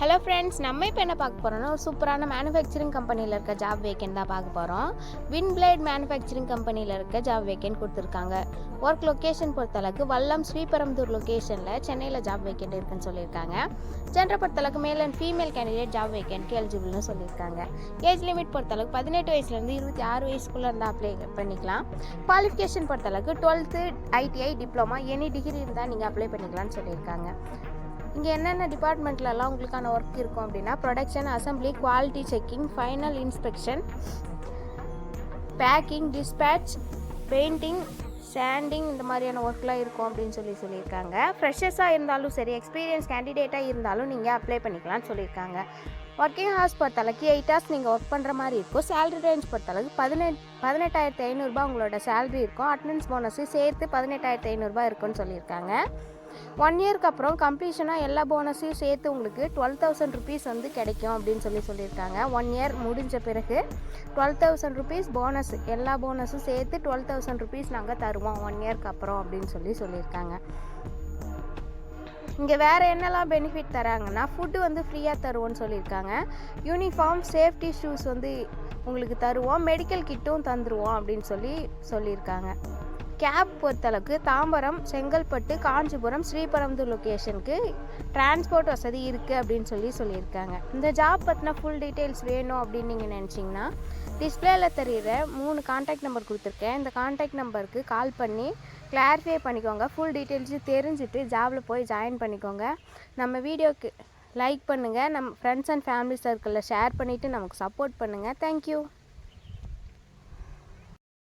Hello friends நம்ம இப்போ என்ன பார்க்க போகிறோம்னா ஒரு சூப்பரான மேனுஃபேக்சரிங் கம்பெனியில் இருக்க ஜாப் வேக்கன் தான் பார்க்க போகிறோம் வின் பிளேட் மேனுஃபேக்சரிங் கம்பெனியில் இருக்க ஜாப் வேக்கன் கொடுத்துருக்காங்க. ஒர்க் லொக்கேஷன் பொறுத்தளவுக்கு வல்லம் ஸ்ரீபெரும்புதூர் லொக்கேஷனில் சென்னையில் ஜாப் வேக்கெண்ட் இருக்குன்னு சொல்லியிருக்காங்க. ஜென்டர் பொறுத்தளவுக்கு male and female candidate job வேக்கெண்ட்க்கு எலிஜிபிள்னு சொல்லியிருக்காங்க. ஏஜ் லிமிட் பொறுத்தளவுக்கு பதினெட்டு வயசுலேருந்து இருபத்தி ஆறு வயசுக்குள்ளே இருந்தால் அப்ளை பண்ணிக்கலாம். குவாலிஃபிகேஷன் பொறுத்தளவுக்கு twelfth ITI diploma any degree இருந்தால் நீங்கள் அப்ளை பண்ணிக்கலாம்னு சொல்லியிருக்காங்க. இங்கே என்னென்ன டிபார்ட்மெண்ட்லலாம் உங்களுக்கான ஒர்க் இருக்கும் அப்படின்னா production assembly quality checking final inspection packing dispatch painting standing இந்த மாதிரியான ஒர்க்லாம் இருக்கும் அப்படின்னு சொல்லி சொல்லியிருக்காங்க. ஃப்ரெஷர்ஸாக இருந்தாலும் சரி எக்ஸ்பீரியன்ஸ் கேண்டிடேட்டாக இருந்தாலும் நீங்கள் அப்ளை பண்ணிக்கலாம்னு சொல்லியிருக்காங்க. ஒர்க்கிங் ஹவர்ஸ் பொறுத்தளவுக்கு எயிட் ஹவர்ஸ் நீங்கள் ஒர்க் பண்ணுற மாதிரி இருக்கும். சேலரி ரேஞ்ச் பொறுத்தளவுக்கு பதினெட் பதினெட்டாயிரத்து ஐநூறுரூபா உங்களோட சேலரி இருக்கும். அட்டண்டன்ஸ் போனஸு சேர்த்து பதினெட்டாயிரத்து ஐநூறுரூபா இருக்குன்னு சொல்லியிருக்காங்க. ஒன் இயர்க்கு அப்புறம் கம்ப்ளீஷனாக எல்லா போனஸையும் சேர்த்து உங்களுக்கு டுவெல் தௌசண்ட் ருபீஸ் வந்து கிடைக்கும் அப்படின்னு சொல்லி சொல்லியிருக்காங்க. ஒன் இயர் முடிஞ்ச பிறகு டுவெல் தௌசண்ட் ருபீஸ் போனஸ் எல்லா போனஸும் சேர்த்து டுவெல் தௌசண்ட் ருபீஸ் நாங்கள் தருவோம் ஒன் இயர்க்கு அப்புறம் அப்படின்னு சொல்லி சொல்லியிருக்காங்க. இங்கே வேறு என்னெல்லாம் பெனிஃபிட் தராங்கன்னா ஃபுட்டு வந்து ஃப்ரீயாக தருவோம்னு சொல்லியிருக்காங்க. யூனிஃபார்ம் சேஃப்டி ஷூஸ் வந்து உங்களுக்கு தருவோம் மெடிக்கல் கிட்டும் தந்துடுவோம் அப்படின்னு சொல்லி சொல்லியிருக்காங்க. கேப் பொறுத்தளவுக்கு தாம்பரம் செங்கல்பட்டு காஞ்சிபுரம் ஸ்ரீபெரும்புதூர் லொக்கேஷனுக்கு டிரான்ஸ்போர்ட் வசதி இருக்குது அப்படின்னு சொல்லி சொல்லியிருக்காங்க. இந்த ஜாப் பற்றின ஃபுல் டீட்டெயில்ஸ் வேணும் அப்படின்னு நீங்கள் நினச்சிங்கன்னா டிஸ்பிளேல தெரிகிற மூணு காண்டாக்ட் நம்பர் கொடுத்துருக்கேன். இந்த காண்டாக்ட் நம்பருக்கு கால் பண்ணி கிளாரிஃபை பண்ணிக்கோங்க. ஃபுல் டீட்டெயில்ஸு தெரிஞ்சுட்டு ஜாபில் போய் ஜாயின் பண்ணிக்கோங்க. நம்ம வீடியோக்கு லைக் பண்ணுங்கள் நம்ம ஃப்ரெண்ட்ஸ் அண்ட் ஃபேமிலி சர்க்கிளில் ஷேர் பண்ணிவிட்டு நமக்கு சப்போர்ட் பண்ணுங்கள் தேங்க்யூ